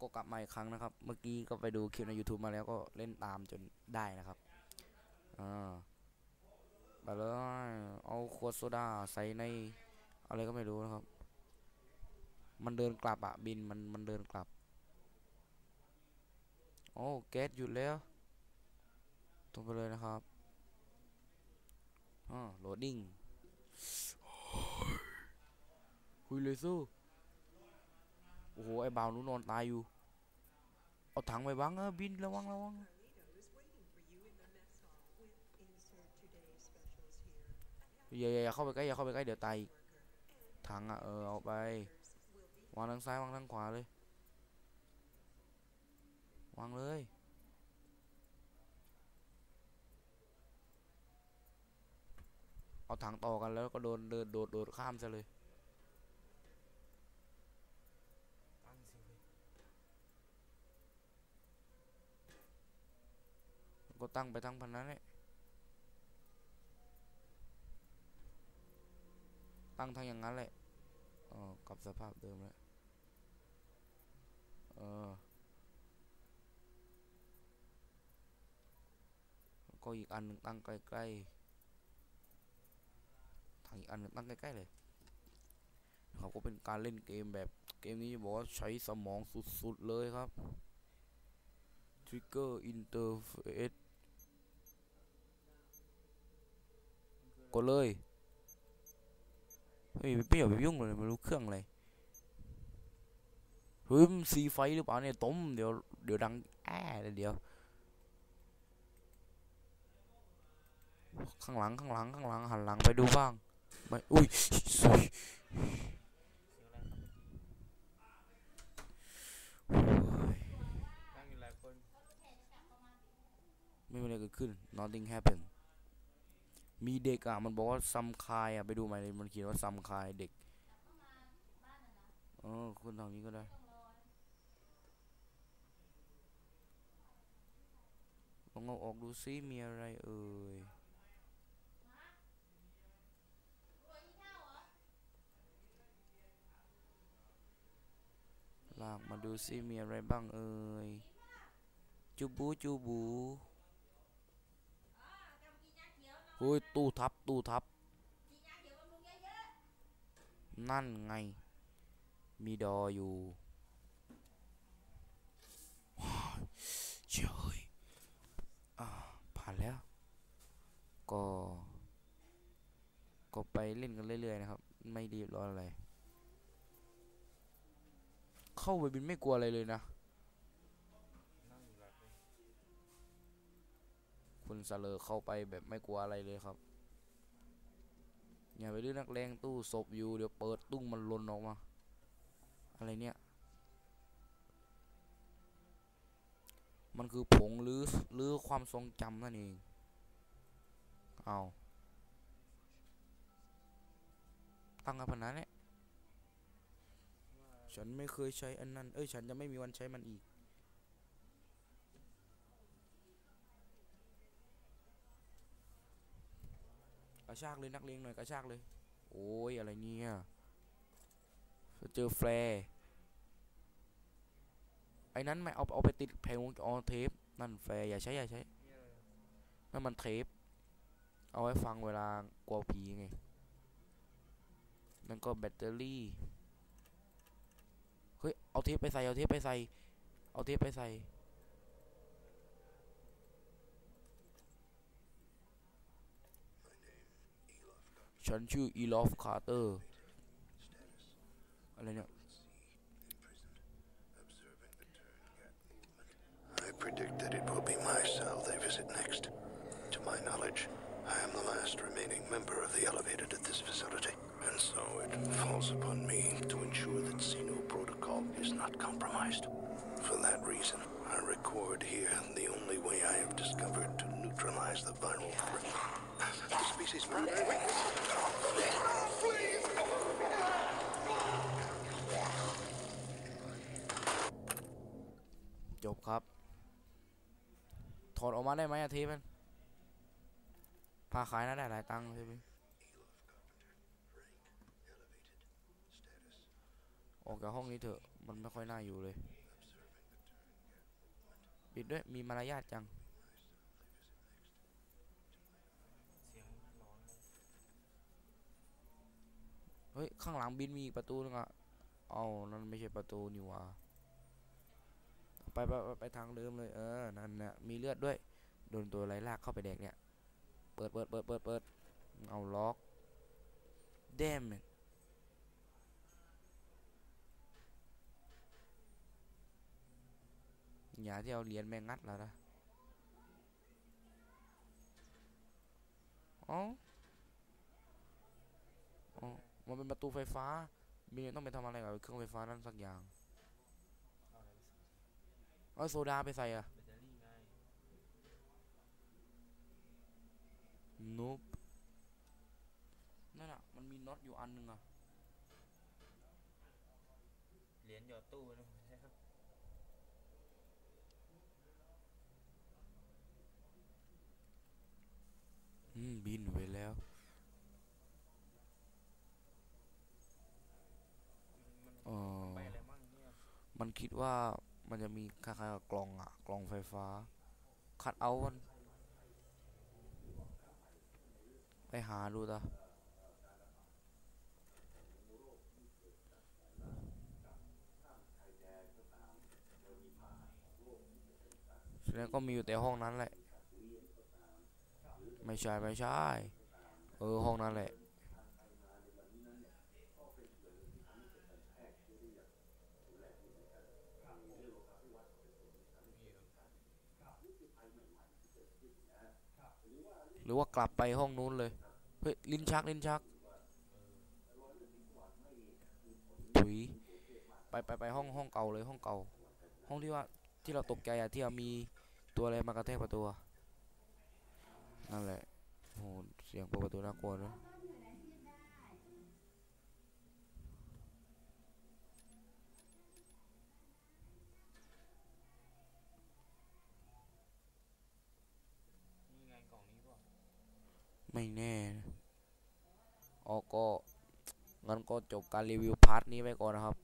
ก็กลับมาอีกครั้งนะครับ เมื่อกี้ก็ไปดูคลิปใน YouTube มาแล้วก็เล่นตามจนได้นะครับอ่าไปเลยเอาขวดโซดาใส่ในอะไรก็ไม่รู้นะครับ มันเดินกลับอะบินมันมันเดินกลับ โอ้แก๊สหยุดแล้วตรงไปเลยนะครับอ่าโหลดดิ้งคุยเลยสู้ อ้โห ไอ้บ่าวนู้นอนตายอยู่ เอาถังไปบังเออบินระวังระวังอย่าอย่าอย่าเข้าไปใกล้อย่าเข้าไปใกล้เดี๋ยวตายถังอะเออเอาไปวางทางซ้ายวางทางขวาเลยวางเลยเอาถังต่อกันแล้วก็โดนเดินโดดโดดข้ามซะเลย ตั้งสิเว้ย ก็ตั้งไปทั้งพันนั้นแหละตั้งทั้งอย่างนั้นแหละอ๋อกลับสภาพเดิมแล้วเออแล้วก็อีกอันหนึ่งตั้งใกล้ๆทางอีกอันหนึ่งตั้งใกล้ๆเลยนะครับก็เป็นการเล่นเกมแบบเกมนี้บอกว่าใช้สมองสุดๆเลยครับ Trigger Interface กดเลยเฮ้ยไม่อย่าไปยุ่งเลยไม่รู้เครื่องอะไรเฮ้ยซีไฟหรือเปล่าเนี่ยต้มเดี๋ยวเดี๋ยวดังแอ้เลยเดี๋ยวข้างหลังข้างหลังข้างหลังหันหลังไปดูบ้างไม่อุ้ยสวยไม่มีอะไรเกิดขึ้น nothing happened มีเด็กอะ มันบอกว่าซัมคายอะ ไปดูใหม่เลย มันเขียนว่าซัมคายเด็กเออคุณทางนี้ก็ได้ ลองเอาออกดูซิ มีอะไรเอ่ยลากมาดูซิมีอะไรบ้างเอ่ยจูบูจูบู เฮ้ยตู้ทับตู้ทับ นั่นไง มีดออยู่ว้าวเจ้ยอ่าผ่านแล้ว ก็ ก็ไปเล่นกันเรื่อยๆนะครับ ไม่รีบร้อนอะไร เข้าไปบินไม่กลัวอะไรเลยนะ นั่งอยู่หลายคน คุณสเลอเข้าไปแบบไม่กลัวอะไรเลยครับ อย่าไปดื้อนักเลงตู้ศพอยู่เดี๋ยวเปิดตุ้งมันหลนออกมา อะไรเนี่ย มันคือผงหรือหรือความทรงจำนั่นเอง เอาตั้งกันพนันเนี่ยฉันไม่เคยใช้อันนั้น เอ้ย ฉันจะไม่มีวันใช้มันอีก ระชากเลยนักเลงหน่อยกระชากเลย โอ้ยอะไรเนี่ยเจอแฟร์ไอ้นั้นไม่เอาเอาไปติดแผงวงจรเทปนั่นแฟร์อย่าใช้อย่าใช้นั่นมันเทป เอาไว้ฟังเวลากลัวผีไงนั่นก็แบตเตอรี่เฮ้ยเอาเทปไปใส่เอาเทปไปใส่เอาเทปไปใส่ ฉันชื่ออีลอฟคาร์เตอร์ อะไรเนี่ย I predict that it will be my cell they visit next. To my knowledge, I am the last remaining member of the Elevated at this facility, and so it falls upon me to ensure that Xeno protocol is not compromised. For that reason, I record here the only way I have discovered to neutralize the viral threat. The species primary. จบครับ ถอดออกมาได้ไหมอะเทปมันพาขายน่าได้หลายตังค์ใช่ไหมออกจากห้องนี้เถอะ มันไม่ค่อยน่าอยู่เลย ปิดด้วย มีมารยาทจัง เสียงร้อนเลย เฮ้ย ข้างหลังบินมีอีกประตูนึงอะเอานั่นไม่ใช่ประตูนี่ว่าไปไปไปไปทางเดิมเลยเออนั่นนะมีเลือดด้วย โดนตัวไรลากเข้าไปแดกเนี่ย เปิดเปิดเปิดเปิดเปิดเอาล็อก damn it อย่าที่เอาเหรียญแมงงัดแล้วนะอ๋ออ๋อ มันเป็นประตูไฟฟ้า มีต้องไปทำอะไรกับเครื่องไฟฟ้านั่นสักอย่างเอาอะไรไปใส่เอาโซดาไปใส่อะแบตเตอรี่ไงนุบนั่นอะมันมีน็อตอยู่อันหนึงอะเหรียญหยอดตู้นะผมแล้วอืมบินไปแล้ว มัน อ๋อ ไปอะไรมั่งเนี่ย มันคิดว่ามันจะมีคล้ายๆกับกล่องอะกล่องไฟฟ้า คัดเอาท์มันไปหาดูตาแสดงก็มีอยู่แต่ห้องนั้นแหละ ไม่ใช่ ไม่ใช่ เออ ห้องนั้นแหละ หรือว่ากลับไปห้องนู้นเลย เฮ้ย ลิ้นชัก ลิ้นชัก ถุย ไปไปไปห้องห้องเก่าเลยห้องเก่า ห้องที่ว่าที่เราตกใจอะที่ว่ามีตัวอะไรมากระแทกประตูนั่นแหละโหเสียงประตูน่ากลัวนะนี่ไงกล่องนี้ป่ะ ไม่แน่อ๋อก็งั้นก็จบการรีวิวพาร์ทนี้ไปก่อนนะครับ